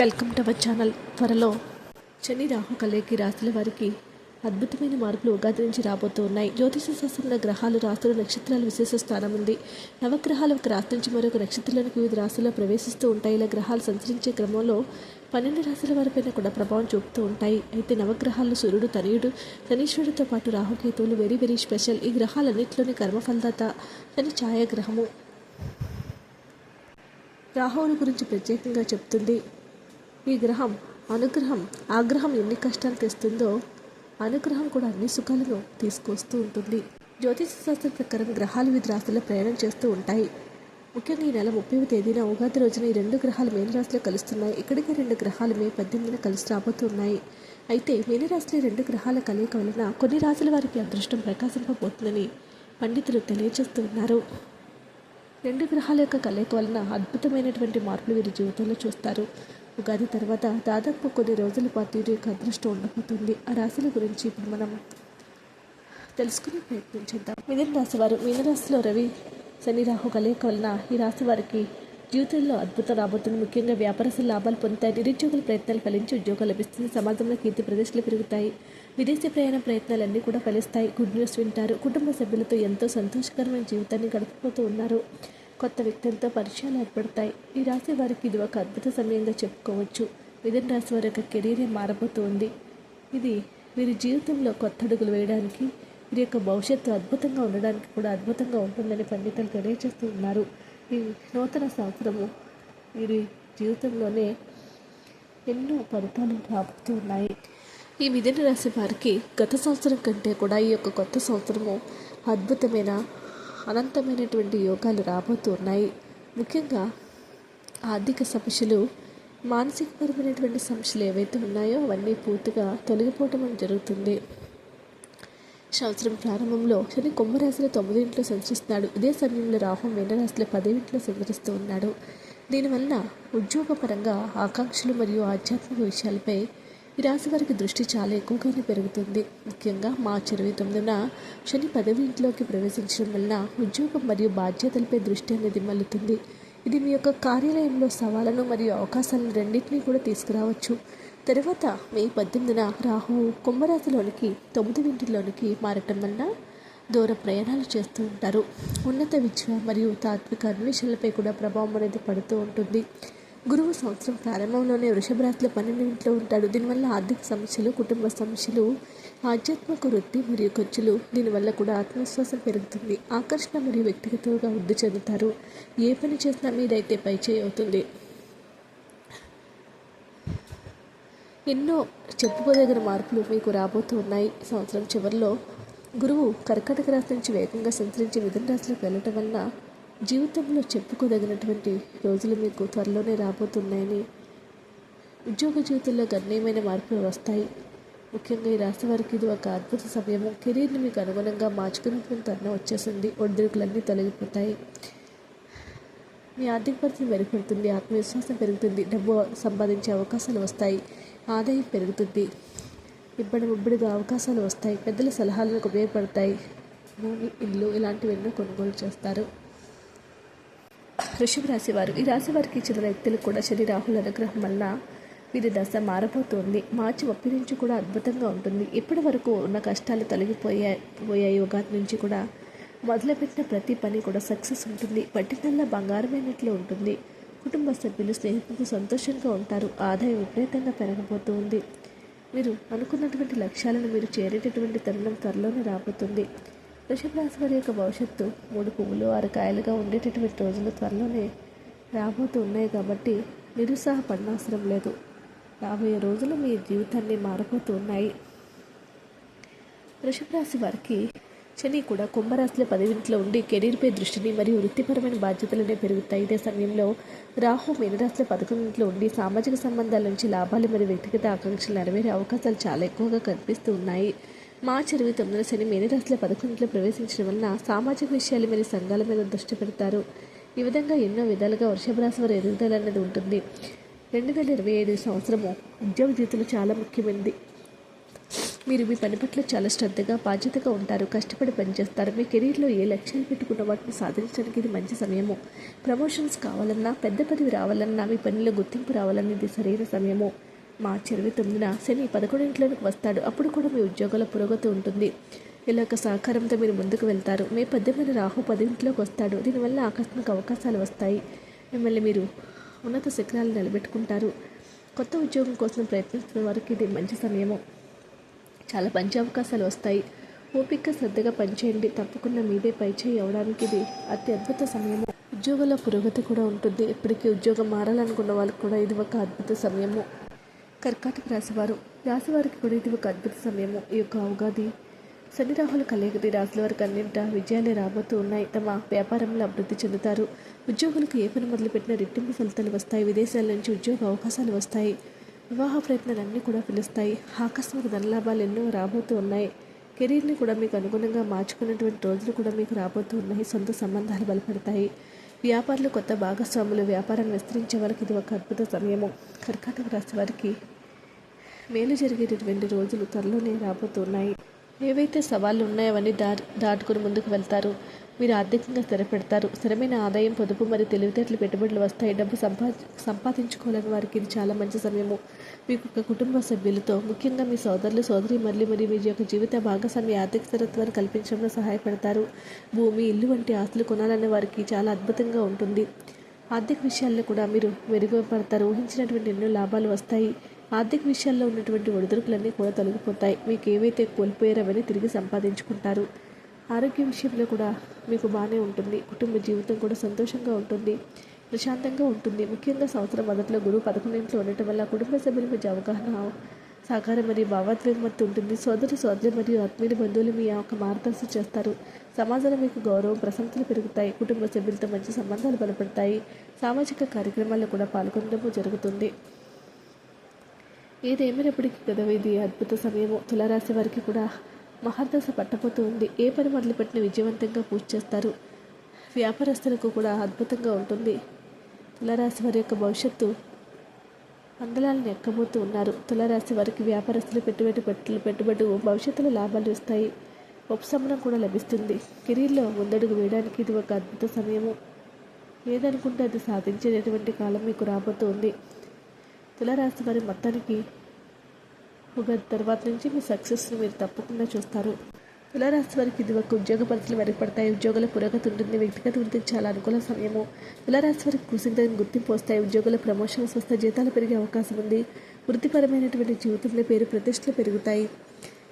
Welcome to our channel. త్వరలో శని రాహు కలయికి రాశుల వారికి అద్భుతమైన మార్పులు ఉగాది నుంచి రాబోతూ ఉన్నాయి. జ్యోతిష శాస్త్రంలో గ్రహాలు రాశులు నక్షత్రాలు విశేష స్థానం ఉంది. నవగ్రహాలు ఒక రాశి నుంచి మరొక నక్షత్రాలకు వివిధ రాశుల్లో ప్రవేశిస్తూ ఉంటాయి. ఇలా గ్రహాలు సంచరించే క్రమంలో పన్నెండు రాశుల వారిపైన కూడా ప్రభావం చూపుతూ ఉంటాయి. అయితే నవగ్రహాలు సూర్యుడు తనయుడు శనీశ్వరుడితో పాటు రాహుకేతువులు వెరీ వెరీ స్పెషల్ ఈ గ్రహాలన్నింటిలోని కర్మఫలదాత శని ఛాయాగ్రహము. రాహువుని గురించి ప్రత్యేకంగా చెప్తుంది. ఈ గ్రహం అనుగ్రహం ఆగ్రహం ఎన్ని కష్టాలు తెస్తుందో అనుగ్రహం కూడా అన్ని సుఖాలను తీసుకొస్తూ ఉంటుంది. జ్యోతిష శాస్త్రం ప్రకారం గ్రహాలు వివిధ రాశుల్లో ప్రయాణం చేస్తూ ఉంటాయి. ముఖ్యంగా ఈ నెల ముప్పైవ తేదీన ఉగాది రోజున ఈ రెండు గ్రహాలు మీనరాశిలో కలుస్తున్నాయి. ఇక్కడికి రెండు గ్రహాలు మే పద్దెనిమిదిన కలిసి రాబోతున్నాయి. అయితే మీనరాశిలో రెండు గ్రహాల కలయిక వలన కొన్ని రాశుల వారికి అదృష్టం ప్రకాశింపబోతుందని పండితులు తెలియజేస్తున్నారు రెండు గ్రహాల యొక్క కలయిక వలన అద్భుతమైనటువంటి మార్పులు వీరి జీవితంలో చూస్తారు. ఉగాది తర్వాత దాదాపు కొన్ని రోజుల పాటు యొక్క అదృష్టం ఉండబోతుంది. ఆ రాశుల గురించి ఇప్పుడు మనం తెలుసుకుని ప్రయత్నించిద్దాం మిథున రాశి వారు మీనరాశిలో రవి శని రాహు కలయిక వలన ఈ రాశి వారికి జీవితంలో అద్భుతం రాబోతుంది. ముఖ్యంగా వ్యాపారస్తులు లాభాలు పొందుతాయి. నిరుద్యోగుల ప్రయత్నాలు ఫలించి ఉద్యోగం లభిస్తుంది. సమాజంలో కీర్తి ప్రదేశాలు పెరుగుతాయి. విదేశీ ప్రయాణ ప్రయత్నాలన్నీ కూడా ఫలిస్తాయి. గుడ్ న్యూస్ వింటారు. కుటుంబ సభ్యులతో ఎంతో సంతోషకరమైన జీవితాన్ని గడిపిపోతూ ఉన్నారు. కొత్త వ్యక్తులతో పరిచయాలు ఏర్పడతాయి. ఈ రాశి వారికి ఇది ఒక అద్భుత సమయంగా చెప్పుకోవచ్చు. మిథున రాశి వారి యొక్క కెరీరే మారబోతోంది. ఇది వీరి జీవితంలో కొత్త అడుగులు వేయడానికి వీరి యొక్క భవిష్యత్తు అద్భుతంగా ఉండడానికి కూడా అద్భుతంగా ఉంటుందని పండితులు తెలియజేస్తూ ఉన్నారు. ఈ నూతన సంవత్సరము వీరి జీవితంలోనే ఎన్నో ఫలితాలు రాబోతూ ఉన్నాయి. ఈ మిథున రాశి వారికి గత సంవత్సరం కంటే కూడా ఈ యొక్క కొత్త సంవత్సరము అద్భుతమైన అనంతమైనటువంటి యోగాలు రాబోతూ ఉన్నాయి ముఖ్యంగా ఆర్థిక సమస్యలు మానసికపరమైనటువంటి సమస్యలు ఏవైతే ఉన్నాయో అవన్నీ పూర్తిగా తొలగిపోవటం జరుగుతుంది. సంవత్సరం ప్రారంభంలో శని కుంభరాశిలో తొమ్మిది ఇంట్లో సంచరిస్తున్నాడు. ఇదే సమయంలో రాహు మీనరాశిలో పదింట్లో సంచరిస్తూ ఉన్నాడు. దీనివల్ల ఉద్యోగపరంగా ఆకాంక్షలు మరియు ఆధ్యాత్మిక విషయాలపై ఈ రాశి వారికి దృష్టి చాలా ఎక్కువగానే పెరుగుతుంది. ముఖ్యంగా మార్చి ఇరవై తొమ్మిదిన శని పదవి ఇంట్లోకి ప్రవేశించడం వలన ఉద్యోగం మరియు బాధ్యతలపై దృష్టి అనేది మల్లుతుంది ఇది మీ యొక్క కార్యాలయంలో సవాళ్ళను మరియు అవకాశాలను రెండింటినీ కూడా తీసుకురావచ్చు. తర్వాత మే పద్దెనిమిదిన రాహు కుంభరాశిలోనికి తొమ్మిది ఇంటిలోనికి మారటం వలన దూర ప్రయాణాలు చేస్తూ ఉంటారు. ఉన్నత విద్య మరియు తాత్విక అన్వేషణలపై కూడా ప్రభావం అనేది పడుతూ ఉంటుంది. గురువు సంవత్సరం ప్రారంభంలోనే వృషభ రాశిలో పన్నెండు ఉంటాడు. దీనివల్ల ఆర్థిక సమస్యలు కుటుంబ సమస్యలు ఆధ్యాత్మిక వృత్తి మరియు ఖర్చులు దీనివల్ల కూడా ఆత్మవిశ్వాసం పెరుగుతుంది. ఆకర్షణ మరియు వ్యక్తిగతంగా వృద్ధి చెందుతారు. ఏ పని చేసినా మీదైతే పై చేయి అవుతుంది. ఎన్నో చెప్పుకోదగిన మార్పులు మీకు రాబోతూ ఉన్నాయి. సంవత్సరం చివరిలో గురువు కర్కటక రాశి నుంచి వేగంగా సంచరించి మిథున రాశిలోకి వెళ్ళటం వల్ల జీవితంలో చెప్పుకోదగినటువంటి రోజులు మీకు త్వరలోనే రాబోతున్నాయని ఉద్యోగ జీవితంలో గణనీయమైన మార్పులు వస్తాయి. ముఖ్యంగా ఈ రాశి వారికి ఇది ఒక అద్భుత సమయము. కెరీర్ని మీకు అనుగుణంగా మార్చుకునేటువంటి తరుణం వచ్చేసింది ఒడిదుడుకులన్నీ తొలగిపోతాయి. మీ ఆర్థిక పరిస్థితి మెరుగుపడుతుంది. ఆత్మవిశ్వాసం పెరుగుతుంది. డబ్బు సంపాదించే అవకాశాలు వస్తాయి. ఆదాయం పెరుగుతుంది. ఇబ్బడి ముబ్బడిగా అవకాశాలు వస్తాయి. పెద్దల సలహాలకు ఉపయోగపడతాయి. భూమి ఇల్లు ఇలాంటివెన్నో కొనుగోలు చేస్తారు. వృషభ రాశి వారు ఈ రాశి వారికి చెందిన వ్యక్తులు కూడా శని రాహుల అనుగ్రహం వల్ల వీరి దశ మారబోతోంది. మార్చి ఒప్పి నుంచి కూడా అద్భుతంగా ఉంటుంది. ఇప్పటి వరకు ఉన్న కష్టాలు తొలగిపోయాయి పోయాయి ఉగాది నుంచి కూడా మొదలుపెట్టిన ప్రతి పని కూడా సక్సెస్ ఉంటుంది. పట్టిందల్లా బంగారమైనట్లు ఉంటుంది. కుటుంబ సభ్యులు స్నేహితులు సంతోషంగా ఉంటారు. ఆదాయం విపరీతంగా పెరగబోతూ ఉంది మీరు అనుకున్నటువంటి లక్ష్యాలను మీరు చేరేటటువంటి తరుణం త్వరలోనే రాబోతుంది. వృషభ రాశి వారి యొక్క భవిష్యత్తు మూడు పువ్వులు ఆరు కాయలుగా ఉండేటటువంటి రోజులు త్వరలోనే రాబోతూ ఉన్నాయి కాబట్టి నిరుత్సాహపడనవసరం లేదు. రాబోయే రోజులు మీ జీవితాన్ని మారిపోతూ ఉన్నాయి. వృషభ రాశి వారికి శని కూడా కుంభరాశిలో పదవింట్లో ఉండి కెరీర్పై దృష్టిని మరియు వృత్తిపరమైన బాధ్యతలనే పెరుగుతాయి. ఇదే సమయంలో రాహు మీనరాశిలో పదకొండింట్లో ఉండి సామాజిక సంబంధాల నుంచి లాభాలు మరియు వ్యక్తిగత ఆకాంక్షలు నెరవేరే అవకాశాలు చాలా ఎక్కువగా కనిపిస్తూ ఉన్నాయి. మార్చి ఇరవై తొమ్మిదిన శని మీనరాశిలో పదకొండులో ప్రవేశించడం వలన సామాజిక విషయాలు మరియు సంఘాల మీద దృష్టి పెడతారు. ఈ విధంగా ఎన్నో విధాలుగా వృషభ రాశి వారి ఎదుగుదల అనేది ఉంటుంది. రెండు వేల ఇరవై ఐదు సంవత్సరము ఉద్యోగ జీవితంలో చాలా ముఖ్యమైనది. మీరు మీ పని పట్ల చాలా శ్రద్ధగా బాధ్యతగా ఉంటారు కష్టపడి పనిచేస్తారు. మీ కెరీర్లో ఏ లక్ష్యాలు పెట్టుకున్న వాటిని సాధించడానికి ఇది మంచి సమయము. ప్రమోషన్స్ కావాలన్నా పెద్ద పదవి రావాలన్నా మీ పనిలో గుర్తింపు రావాలన్నా ఇది సరైన సమయము. మార్చి ఇరవై తొమ్మిదిన శని పదకొండింట్లోకి వస్తాడు. అప్పుడు కూడా మీ ఉద్యోగాల పురోగతి ఉంటుంది. ఇలాగ సహకారంతో మీరు ముందుకు వెళ్తారు. మే పద్దెనిమిది రాహు పదింట్లోకి వస్తాడు. దీనివల్ల ఆకస్మిక అవకాశాలు వస్తాయి. మిమ్మల్ని మీరు ఉన్నత శిఖరాలు నిలబెట్టుకుంటారు. కొత్త ఉద్యోగం కోసం ప్రయత్నిస్తున్న వారికి ఇది మంచి సమయము. చాలా మంచి అవకాశాలు వస్తాయి. ఓపిక శ్రద్ధగా పనిచేయండి. తప్పకుండా మీదే పైచేయి అవడానికి ఇది అతి అద్భుత సమయము. ఉద్యోగంలో పురోగతి కూడా ఉంటుంది. ఇప్పటికీ ఉద్యోగం మారాలనుకున్న వాళ్ళకి కూడా ఇది ఒక అద్భుత సమయము. కర్కాటక రాశివారు. రాశివారికి కూడా ఇది ఒక అద్భుత సమయము. ఈ యొక్క ఉగాది శని రాహుల కలయికది రాశుల వారికి అన్నింట విజయాలే రాబోతూ ఉన్నాయి. తమ వ్యాపారంలో అభివృద్ధి చెందుతారు. ఉద్యోగులకు ఏ పని మొదలుపెట్టిన రెట్టింపు ఫలితాలు వస్తాయి. విదేశాల నుంచి ఉద్యోగ అవకాశాలు వస్తాయి. వివాహ ప్రయత్నాలన్నీ కూడా పిలుస్తాయి ఆకస్మిక ధనలాభాలు ఎన్నో రాబోతూ ఉన్నాయి. కెరీర్ని కూడా మీకు అనుగుణంగా మార్చుకున్నటువంటి రోజులు కూడా మీకు రాబోతూ ఉన్నాయి. సొంత సంబంధాలు బలపడతాయి. వ్యాపారులు కొత్త భాగస్వాములు వ్యాపారాన్ని విస్తరించే వారికి ఇది ఒక అద్భుత సమయము. కర్కాటక రాశి వారికి మేలు జరిగేటటువంటి రోజులు త్వరలోనే రాబోతున్నాయి. ఏవైతే సవాళ్ళు ఉన్నాయో అవన్నీ దా దాటుకుని ముందుకు వెళ్తారు. మీరు ఆర్థికంగా స్థిరపెడతారు. స్థిరమైన ఆదాయం పొదుపు మరియు తెలివితేటలు పెట్టుబడులు వస్తాయి. డబ్బు సంపా సంపాదించుకోవాలని వారికి ఇది చాలా మంచి సమయము. మీకు ఒక కుటుంబ సభ్యులతో ముఖ్యంగా మీ సోదరులు సోదరి మళ్ళీ మరియు మీ యొక్క జీవిత భాగస్వామి ఆర్థిక స్థిరత్వాన్ని కల్పించడంలో సహాయపడతారు. భూమి ఇల్లు వంటి ఆస్తులు కొనాలనే వారికి చాలా అద్భుతంగా ఉంటుంది. ఆర్థిక విషయాల్లో కూడా మీరు మెరుగుపడతారు. ఊహించినటువంటి ఎన్నో లాభాలు వస్తాయి. ఆర్థిక విషయాల్లో ఉన్నటువంటి ఒడిదుడుకులన్నీ కూడా తొలగిపోతాయి. మీకు ఏవైతే కోల్పోయారో అవన్నీ తిరిగి సంపాదించుకుంటారు. ఆరోగ్య విషయంలో కూడా మీకు బాగానే ఉంటుంది. కుటుంబ జీవితం కూడా సంతోషంగా ఉంటుంది. ప్రశాంతంగా ఉంటుంది. ముఖ్యంగా సంవత్సరం మొదట్లో గురువు పదకొండింట్లో ఉండటం వల్ల కుటుంబ సభ్యుల మధ్య అవగాహన సహకారం మరియు భావోద్వేగమత్తు ఉంటుంది. సోదరు సోదరు మరియు ఆత్మీయ బంధువులు మీ యొక్క మార్గదర్శనం చేస్తారు. సమాజంలో మీకు గౌరవం ప్రశంసలు పెరుగుతాయి. కుటుంబ సభ్యులతో మంచి సంబంధాలు బలపడతాయి. సామాజిక కార్యక్రమాల్లో కూడా పాల్గొనడము జరుగుతుంది. ఏదేమైనప్పటికీ కదా ఇది అద్భుత సమయము. తులారాశి వారికి కూడా మహర్దశ పట్టబోతూ ఉంది. ఏ పని మొదలుపెట్టిన విజయవంతంగా పూర్తి చేస్తారు. వ్యాపారస్తులకు కూడా అద్భుతంగా ఉంటుంది. తులారాశి వారి యొక్క భవిష్యత్తు అందలాలను ఎక్కబోతూ ఉన్నారు. తులారాశి వారికి వ్యాపారస్తులు పెట్టుబడి పెట్టులు పెట్టుబడి భవిష్యత్తులో లాభాలు ఇస్తాయి ఉపశమనం కూడా లభిస్తుంది. కెరీర్లో ముందడుగు వేయడానికి ఇది ఒక అద్భుత సమయము. ఏదనుకుంటే అది సాధించేటటువంటి కాలం మీకు రాబోతుంది తులారాశి వారి మొత్తానికి ఉగాది తర్వాత నుంచి మీ సక్సెస్ని మీరు తప్పకుండా చూస్తారు. తులారాశి వారికి ఇది ఒక ఉద్యోగ పరిస్థితులు మెరుగుపడతాయి ఉద్యోగుల పురోగతి ఉంటుంది. వ్యక్తిగత వృద్ధికి చాలా అనుకూల సమయము. తులారాశి వారికి కృషిందని గుర్తింపు వస్తాయి ఉద్యోగుల ప్రమోషన్స్ వస్తే జీతాలు పెరిగే అవకాశం ఉంది. వృత్తిపరమైనటువంటి జీవితంలో పేరు ప్రతిష్టలు పెరుగుతాయి.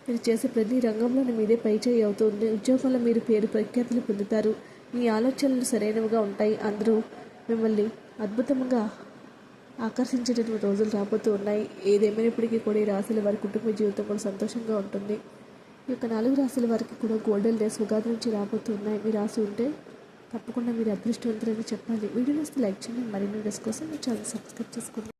మీరు చేసే ప్రతి రంగంలోనూ మీదే పైచేయి అవుతుంది. ఉద్యోగంలో మీరు పేరు ప్రఖ్యాతులు పొందుతారు. మీ ఆలోచనలు సరైనవిగా ఉంటాయి. అందరూ మిమ్మల్ని అద్భుతంగా ఆకర్షించేటటువంటి రోజులు రాబోతూ ఉన్నాయి. ఏదేమైనప్పటికీ కూడా ఈ రాశుల వారి కుటుంబ జీవితం కూడా సంతోషంగా ఉంటుంది. ఈ యొక్క నాలుగు రాశుల వారికి కూడా గోల్డెన్ డేస్ ఉగాది నుంచి రాబోతూ ఉన్నాయి. మీ రాసి ఉంటే తప్పకుండా మీరు అదృష్టవంతులని చెప్పాలి. వీడియో వస్తే లైక్ చేయండి. మరిన్ని డేస్ కోసం మీ ఛానల్ సబ్స్క్రైబ్ చేసుకోండి.